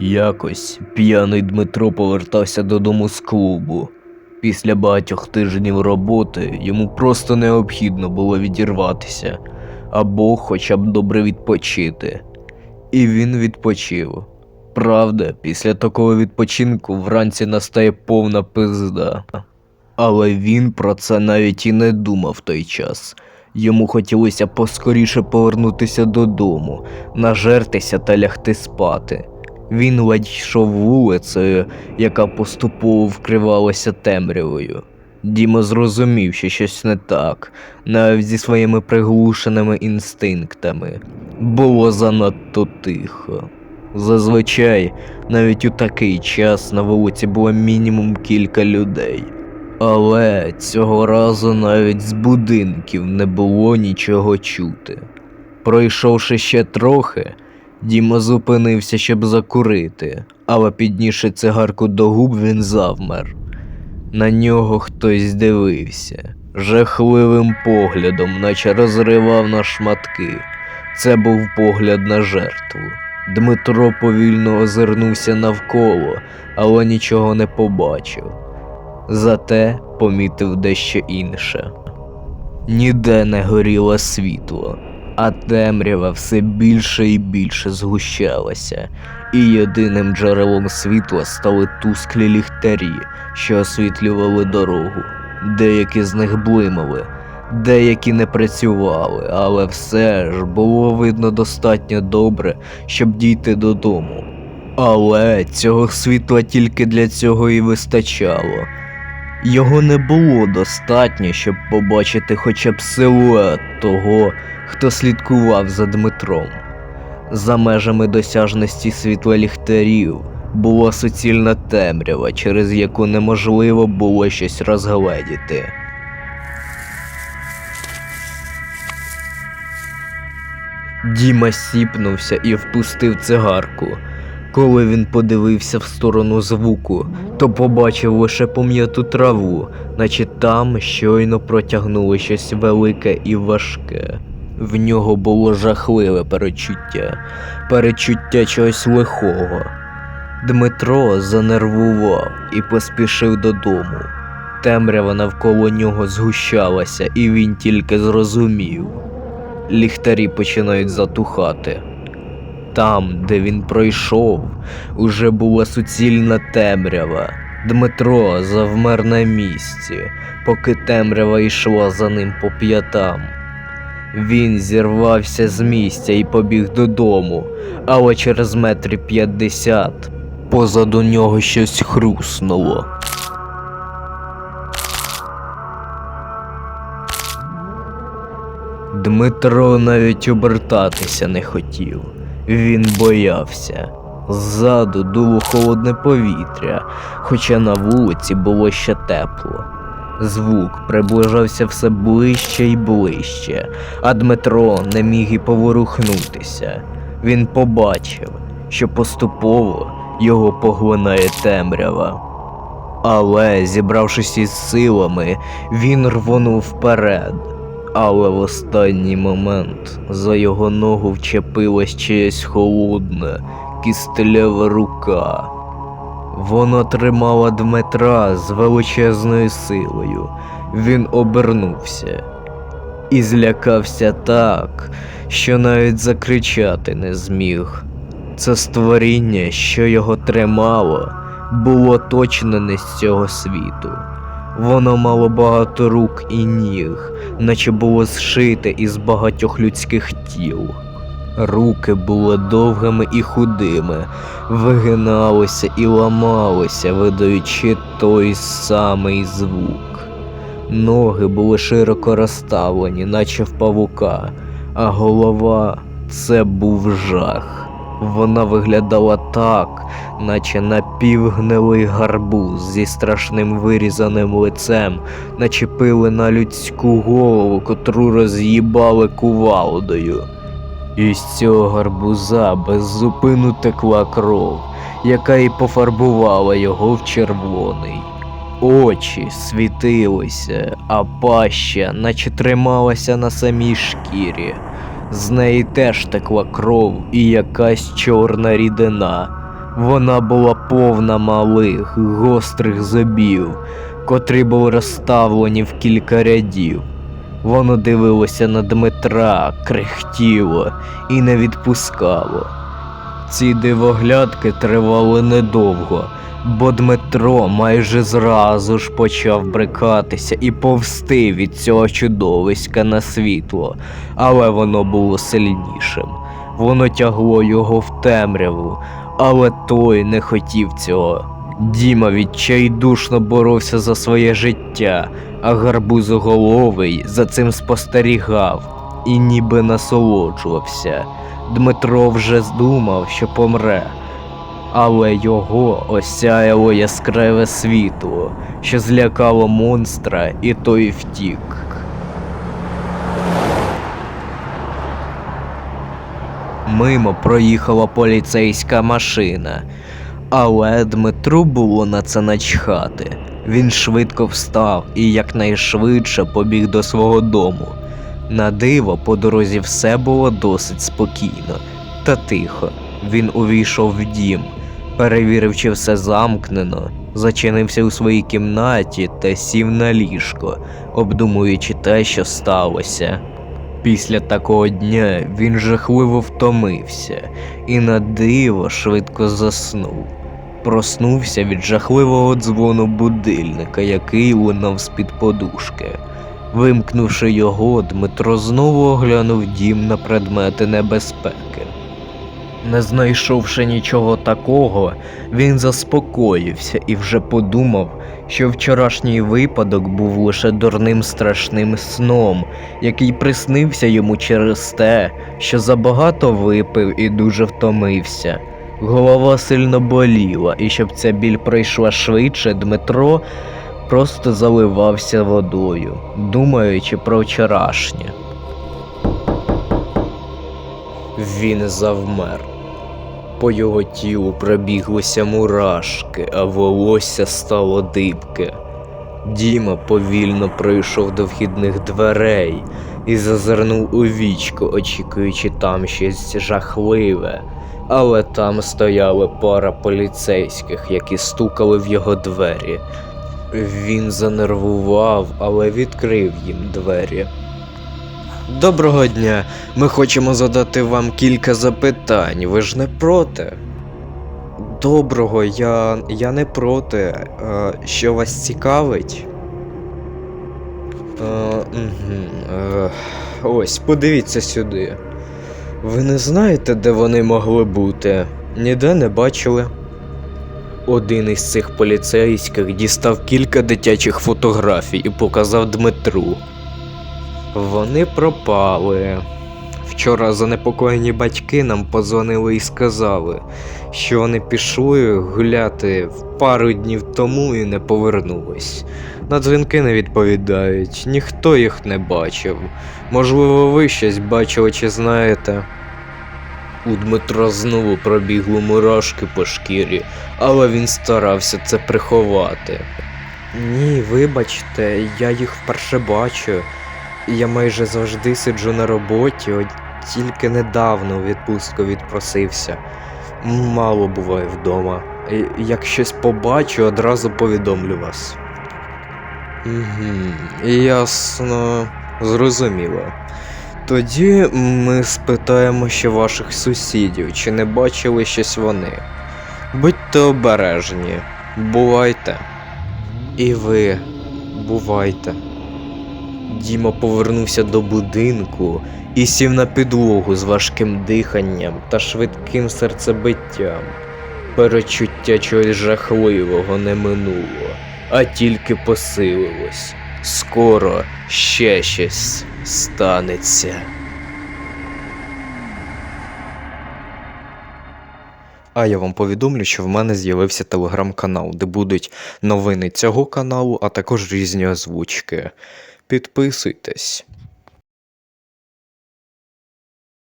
Якось п'яний Дмитро повертався додому з клубу. Після багатьох тижнів роботи йому просто необхідно було відірватися або хоча б добре відпочити. І він відпочив. Правда, після такого відпочинку вранці настає повна пизда. Але він про це навіть і не думав той час. Йому хотілося поскоріше повернутися додому, нажертися та лягти спати. Він ледь йшов вулицею, яка поступово вкривалася темрявою. Діма зрозумів, що щось не так, навіть зі своїми приглушеними інстинктами. Було занадто тихо. Зазвичай, навіть у такий час на вулиці було мінімум кілька людей. Але цього разу навіть з будинків не було нічого чути. Пройшовши ще трохи, Діма зупинився, щоб закурити, але піднісши цигарку до губ, він завмер. На нього хтось дивився, жахливим поглядом, наче розривав на шматки. Це був погляд на жертву. Дмитро повільно озирнувся навколо, але нічого не побачив. Зате помітив дещо інше. Ніде не горіло світло, а темрява все більше і більше згущалася, і єдиним джерелом світла стали тусклі ліхтарі, що освітлювали дорогу. Деякі з них блимали, деякі не працювали, але все ж було видно достатньо добре, щоб дійти додому. Але цього світла тільки для цього і вистачало. Його не було достатньо, щоб побачити хоча б силует того, хто слідкував за Дмитром. За межами досяжності світла ліхтарів була суцільна темрява, через яку неможливо було щось розгледіти. Діма сіпнувся і впустив цигарку. Коли він подивився в сторону звуку, то побачив лише пом'яту траву, наче там щойно протягнуло щось велике і важке. В нього було жахливе перечуття, перечуття чогось лихого. Дмитро занервував і поспішив додому. Темрява навколо нього згущалася, і він тільки зрозумів. Ліхтарі починають затухати. Там, де він пройшов, уже була суцільна темрява. Дмитро завмер на місці, поки темрява йшла за ним по п'ятам. Він зірвався з місця і побіг додому, але через метрів п'ятдесят позаду нього щось хруснуло. Дмитро навіть обертатися не хотів. Він боявся. Ззаду дуло холодне повітря, хоча на вулиці було ще тепло. Звук приближався все ближче і ближче, а Дмитро не міг і поворухнутися. Він побачив, що поступово його поглинає темрява. Але, зібравшись із силами, він рвонув вперед. Але в останній момент за його ногу вчепилась чиясь холодна, кістелява рука. Вона тримала Дмитра з величезною силою. Він обернувся і злякався так, що навіть закричати не зміг. Це створіння, що його тримало, було точно не з цього світу. Воно мало багато рук і ніг, наче було зшите із багатьох людських тіл. Руки були довгими і худими, вигиналися і ламалися, видаючи той самий звук. Ноги були широко розставлені, наче в павука, а голова це був жах. Вона виглядала так, наче напівгнилий гарбуз зі страшним вирізаним лицем, начепили на людську голову, котру роз'їбали кувалдою. Із цього гарбуза без зупину текла кров, яка й пофарбувала його в червоний. Очі світилися, а паща, наче трималася на самій шкірі. З неї теж текла кров і якась чорна рідина. Вона була повна малих, гострих зубів, котрі були розставлені в кілька рядів. Воно дивилося на Дмитра, крехтіло і не відпускало. Ці дивоглядки тривали недовго, бо Дмитро майже зразу ж почав брикатися і повсти від цього чудовиська на світло, але воно було сильнішим. Воно тягло його в темряву, але той не хотів цього. Діма відчайдушно боровся за своє життя, а гарбузоголовий за цим спостерігав і ніби насолоджувався. Дмитро вже здумав, що помре, але його осяяло яскраве світло, що злякало монстра, і той втік. Мимо проїхала поліцейська машина, але Дмитру було на це начхати. Він швидко встав і якнайшвидше побіг до свого дому. На диво, по дорозі все було досить спокійно та тихо. Він увійшов в дім, перевірив, чи все замкнено, зачинився у своїй кімнаті та сів на ліжко, обдумуючи те, що сталося. Після такого дня він жахливо втомився і на диво швидко заснув. Проснувся від жахливого дзвону будильника, який лунав з-під подушки. Вимкнувши його, Дмитро знову оглянув дім на предмети небезпеки. Не знайшовши нічого такого, він заспокоївся і вже подумав, що вчорашній випадок був лише дурним страшним сном, який приснився йому через те, що забагато випив і дуже втомився. Голова сильно боліла, і щоб ця біль пройшла швидше, Дмитро просто заливався водою, думаючи про вчорашнє. Він завмер. По його тілу пробіглися мурашки, а волосся стало дибке. Діма повільно пройшов до вхідних дверей і зазирнув у вічко, очікуючи там щось жахливе. Але там стояла пара поліцейських, які стукали в його двері. Він занервував, але відкрив їм двері. Доброго дня. Ми хочемо задати вам кілька запитань. Ви ж не проти? Доброго, я, я не проти. Е, що вас цікавить? Е, угу, е, ось, подивіться сюди. Ви не знаєте, де вони могли бути? Ніде не бачили. Один із цих поліцейських дістав кілька дитячих фотографій і показав Дмитру. Вони пропали. Вчора занепокоєні батьки нам подзвонили і сказали, що вони пішли гуляти пару днів тому і не повернулись. На дзвінки не відповідають, ніхто їх не бачив. Можливо, ви щось бачили чи знаєте. У Дмитра знову пробігли мурашки по шкірі, але він старався це приховати. Ні, вибачте, я їх вперше бачу. Я майже завжди сиджу на роботі, от тільки недавно у відпустку відпросився. Мало буваю вдома. Як щось побачу, одразу повідомлю вас. Угу, ясно, зрозуміло. Тоді ми спитаємо ще ваших сусідів, чи не бачили щось вони. Будьте обережні, бувайте. І ви бувайте. Діма повернувся до будинку і сів на підлогу з важким диханням та швидким серцебиттям. Перечуття чогось жахливого не минуло, а тільки посилилось. Скоро ще щось станеться. А я вам повідомлю, що в мене з'явився телеграм-канал, де будуть новини цього каналу, а також різні озвучки. Підписуйтесь.